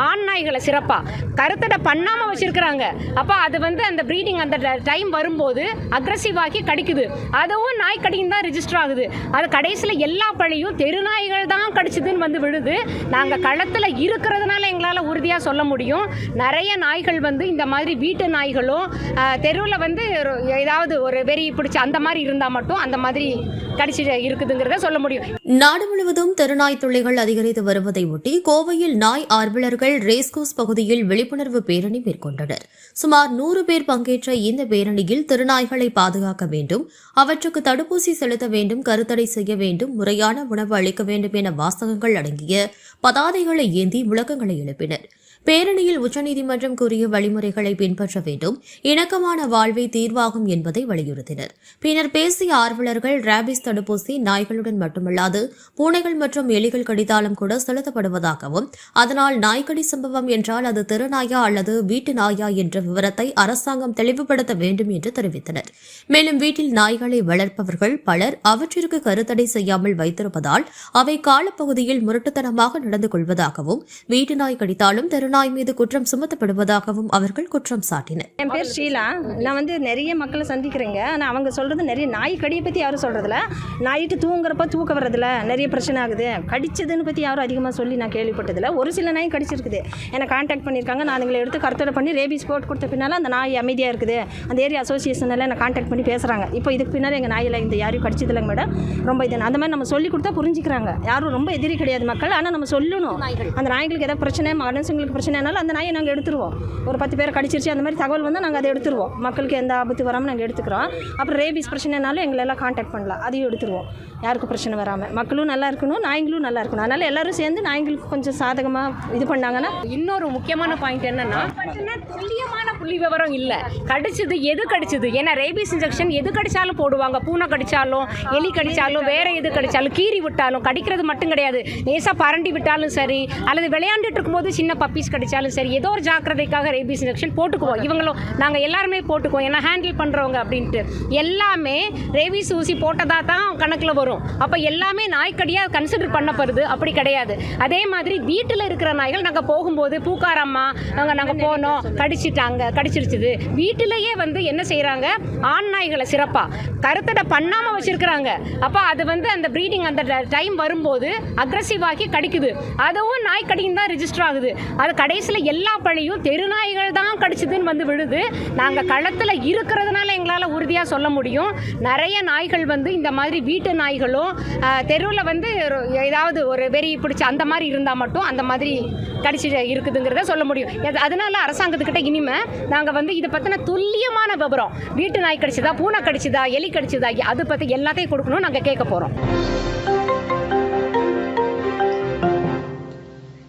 ஆண் நாய்களை சிறப்பாக கருத்தடை பண்ணாமல் வச்சுருக்கிறாங்க. அப்போ அது வந்து அந்த ப்ரீடிங் அந்த டைம் வரும்போது அக்ரஸிவ் ஆகி கடிக்குது. அதுவும் நாய் கடிக்கும் தான் ரிஜிஸ்டர் ஆகுது. அது கடைசியில் எல்லா பழியும் தெரு நாய்கள் தான் கடிச்சதுன்னு வந்து விழுது. நாங்கள் களத்தில் இருக்கிறதுனால எங்களால் உறுதியாக சொல்ல முடியும். நிறைய நாய்கள் வந்து இந்த மாதிரி வீட்டு நாய்களும் தெருவில் வந்து ஏதாவது ஒரு வெறி பிடிச்ச அந்த மாதிரி இருந்தால் மட்டும் அந்த மாதிரி கடிச்சிட்டு இருக்குதுங்கிறத சொல்ல முடியும். நாடு முழுவதும் தெருநாய் தொல்லைகள் அதிகரித்து வருவதை ஒட்டி கோவையில் நாய் ஆர்வலர்கள் ரே ரேஸ்கோஸ் பகுதியில் விழிப்புணர்வு பேரணி மேற்கொண்டனர். சுமார் நூறு பேர் பங்கேற்ற இந்த பேரணியில் திருநாய்களை பாதுகாக்க வேண்டும் அவற்றுக்கு தடுப்பூசி செலுத்த வேண்டும் கருத்தடை செய்ய வேண்டும் முறையான உணவு அளிக்க வேண்டும் என வாசகங்கள் அடங்கிய பதாதைகளை ஏந்தி முழக்கங்களை எழுப்பினர். பேரணியில் உச்சநீதிமன்றம் கூறிய வழிமுறைகளை பின்பற்ற வேண்டும் இணக்கமான வாழ்வே தீர்வாகும் என்பதை வலியுறுத்தினர். பின்னர் பேசிய ஆர்வலர்கள் ரேபிஸ் தடுப்பூசி நாய்களுடன் மட்டுமல்லாது பூனைகள் மற்றும் எலிகள் கடித்தாலும் கூட செலுத்தப்படுவதாகவும் அதனால் நாய்கடி சம்பவம் என்றால் அது திருநாயா அல்லது வீட்டு நாயா என்ற விவரத்தை அரசாங்கம் தெளிவுபடுத்த வேண்டும் என்று தெரிவித்தனர். மேலும் வீட்டில் நாய்களை வளர்ப்பவர்கள் பலர் அவற்றிற்கு கருத்தடை செய்யாமல் வைத்திருப்பதால் அவை காலப்பகுதியில் முரட்டுத்தனமாக நடந்து கொள்வதாகவும் வீட்டு நாய் கடித்தாலும் கருணாய் மீது குற்றம் சுமத்தப்படுவதாகவும் அவர்கள் குற்றம் சாட்டினர். என் பேர் ஷீலா. நான் வந்து நிறைய மக்களை சந்திக்கிறேங்க. ஆனால் அவங்க சொல்கிறது நிறைய நாய் கடியை பற்றி யாரும் சொல்கிறதில்ல நைட்டு தூங்குறப்ப தூக்க வர்றதில்ல. நிறைய பிரச்சனை ஆகுது. கடிச்சதுன்னு பற்றி யாரும் அதிகமாக சொல்லி நான் கேள்விப்பட்டதில்ல. ஒரு சில நாய் கடிச்சிருக்குது. என்னை காண்டாக்ட் பண்ணியிருக்காங்க. நான் அதுங்களை எடுத்து கருத்தடை பண்ணி ரேபிஸ் போட்டு கொடுத்த பின்னால் அந்த நாய் அமைதியாக இருக்குது. அந்த ஏரியா அசோசியேஷன் என்ன என்னை காண்டாக்ட் பண்ணி பேசுகிறாங்க இப்போ இதுக்கு பின்னால் எங்கள் நாயில் இந்த யாரையும் கடிச்சதில்லைங்க மேடம் ரொம்ப இது அந்த மாதிரி நம்ம சொல்லி கொடுத்தா புரிஞ்சுக்கிறாங்க. யாரும் ரொம்ப எதிரி கிடையாது மக்கள். ஆனால் நம்ம சொல்லணும். அந்த நாய்களுக்கு ஏதாவது பிரச்சனை மனுஷங்களுக்கு பிரச்சனைனாலும் அந்த நாயை நாங்கள் எடுத்துருவோம். ஒரு பத்து பேரை கடிச்சிருச்சு அந்த மாதிரி தகவல் வந்தால் நாங்கள் அதை எடுத்துருவோம். மக்களுக்கு எந்த ஆபத்து வராமல் நாங்கள் எடுத்துக்கிறோம். அப்புறம் ரேபிஸ் பிரச்சனைனாலும் எங்களை எல்லாம் காண்டாக்ட் பண்ணலாம். அதையும் எடுத்துருவோம். யாருக்கும் பிரச்சனை வராமல் மக்களும் நல்லா இருக்கணும் நாய்களும் நல்லா இருக்கணும். அதனால் எல்லாரும் சேர்ந்து நாய்களுக்கு கொஞ்சம் சாதகமாக இது பண்ணாங்கன்னா இன்னொரு முக்கியமான பாயிண்ட் என்னன்னா துல்லியமான புள்ளி விவரம் இல்ல. கடிச்சது எது கடிச்சது? ஏன்னா ரேபிஸ் இன்ஜெக்ஷன் எது கடிச்சாலும் போடுவாங்க. பூனை கடிச்சாலும் எலி கடிச்சாலும் வேற எது கடிச்சாலும் கீறி விட்டாலும் கடிக்கிறது மட்டும் கிடையாது. லேசா பரண்டி விட்டாலும் சரி அல்லது விளையாண்டுட்டு இருக்கும்போது சின்ன பப்பீஸ் கிடைச்சாலும் சரி ஏதோ ஒரு ஜாக்கிரதைக்காக ரேபிஸ் இன்ஜெக்ஷன் போட்டுக்குவோம். இவங்களும் நாங்கள் எல்லாருமே போட்டுக்குவோம். ஏன்னா ஹேண்டில் பண்ணுறவங்க அப்படின்ட்டு. எல்லாமே ரேபிஸ் ஊசி போட்டதா தான் கணக்கில் வரும். அப்போ எல்லாமே நாய்க்கடியாக கன்சிடர் பண்ணப்படுது. அப்படி கிடையாது. அதே மாதிரி வீட்டில் இருக்கிற நாய்கள் நாங்கள் போகும்போது பூக்காரம்மா நாங்கள் நாங்கள் போனோம் கடிச்சிட்டாங்க கடிச்சிருச்சுது. வீட்டிலேயே வந்து என்ன செய்கிறாங்க ஆண் நாய்களை சிறப்பாக கருத்தடை பண்ணாமல் வச்சுருக்கிறாங்க. அப்போ அது வந்து அந்த ப்ரீடிங் அந்த டைம் வரும்போது அக்ரஸிவ் ஆகி கடிக்குது. அதுவும் நாய் கடிக்கும் தான் ரிஜிஸ்டர் ஆகுது. அது கடைசியில் எல்லா பழியும் தெரு நாய்கள் தான் கடிச்சதுன்னு வந்து விழுது. நாங்கள் களத்தில் இருக்கிறதுனால எங்களால் உறுதியாக சொல்ல முடியும். நிறைய நாய்கள் வந்து இந்த மாதிரி வீட்டு நாய்களும் தெருவில் வந்து ஏதாவது ஒரு வெறி பிடிச்ச அந்த மாதிரி இருந்தால் மட்டும் அந்த மாதிரி கடிச்சு இருக்குதுங்கிறத சொல்ல முடியும். அதனால அரசாங்கத்துக்கிட்ட இனிமே நாங்கள் வந்து இதை பற்றின துல்லியமான விவரம் வீட்டு நாய் கடிச்சதா பூனை கடிச்சதா எலி கடிச்சதா அது பற்றி எல்லாத்தையும் கொடுக்கணும் நாங்கள் கேட்க போகிறோம்